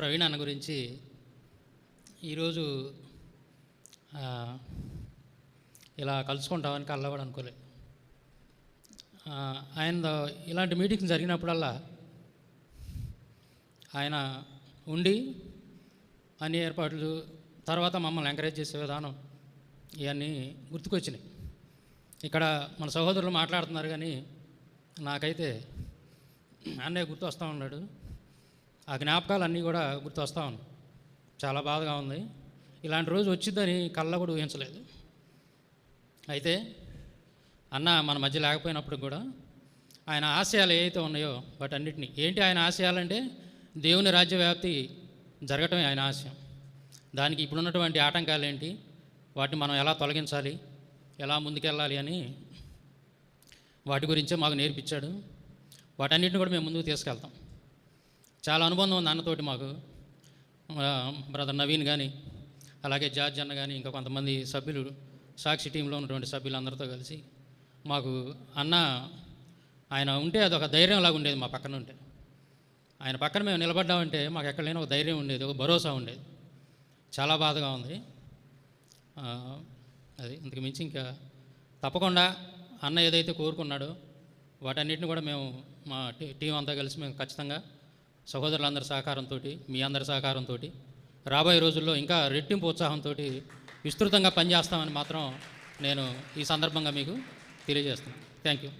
ప్రవీణ్ అన్న గురించి ఈరోజు ఇలా కలుసుకుంటామని కళ్ళ కూడా అనుకోలే. ఆయన ఇలాంటి మీటింగ్స్ జరిగినప్పుడల్లా ఆయన ఉండి అన్ని ఏర్పాట్లు తర్వాత మమ్మల్ని ఎంకరేజ్ చేసే విధానం ఇవన్నీ గుర్తుకొచ్చినాయి. ఇక్కడ మన సహోదరులు మాట్లాడుతున్నారు కానీ నాకైతే అన్నయ్య గుర్తు వస్తూ ఉన్నాడు. ఆ జ్ఞాపకాలు అన్నీ కూడా గుర్తు వస్తూ ఉన్నాయి చాలా బాధగా ఉంది. ఇలాంటి రోజు వచ్చిందని కళ్ళ కూడా ఊహించలేదు. అయితే అన్న మన మధ్య లేకపోయినప్పుడు కూడా ఆయన ఆశయాలు ఏవైతే ఉన్నాయో వాటన్నిటిని ఏంటి ఆయన ఆశయాలంటే దేవుని రాజ్యవ్యాప్తి జరగటమే ఆయన ఆశయం. దానికి ఇప్పుడున్నటువంటి ఆటంకాలు ఏంటి వాటిని మనం ఎలా తొలగించాలి ఎలా ముందుకెళ్ళాలి అని వాటి గురించే మాకు నేర్పించాడు. వాటన్నిటిని కూడా మేము ముందుకు తీసుకెళ్తాం. చాలా అనుబంధం ఉంది అన్నతోటి మాకు. బ్రదర్ నవీన్ కానీ అలాగే జార్జ్ అన్న కానీ ఇంకా కొంతమంది సభ్యులు సాక్షి టీంలో ఉన్నటువంటి సభ్యులందరితో కలిసి మాకు అన్న ఆయన ఉంటే అదొక ధైర్యం లాగా ఉండేది మా పక్కన ఉంటే. ఆయన పక్కన మేము నిలబడ్డామంటే మాకు ఎక్కడ లేని ఒక ధైర్యం ఉండేది ఒక భరోసా ఉండేది. చాలా బాధగా ఉంది. అది ఇంతకు మించి ఇంకా తప్పకుండా అన్న ఏదైతే కోరుకున్నాడో వాటన్నిటిని కూడా మేము మా టీ- టీం అంతా కలిసి మేము ఖచ్చితంగా సహోదరులందరి సహకారంతో మీ అందరి సహకారంతో రాబోయే రోజుల్లో ఇంకా రెట్టింపు ఉత్సాహంతో విస్తృతంగా పనిచేస్తామని మాత్రం నేను ఈ సందర్భంగా మీకు తెలియజేస్తున్నాను. Thank you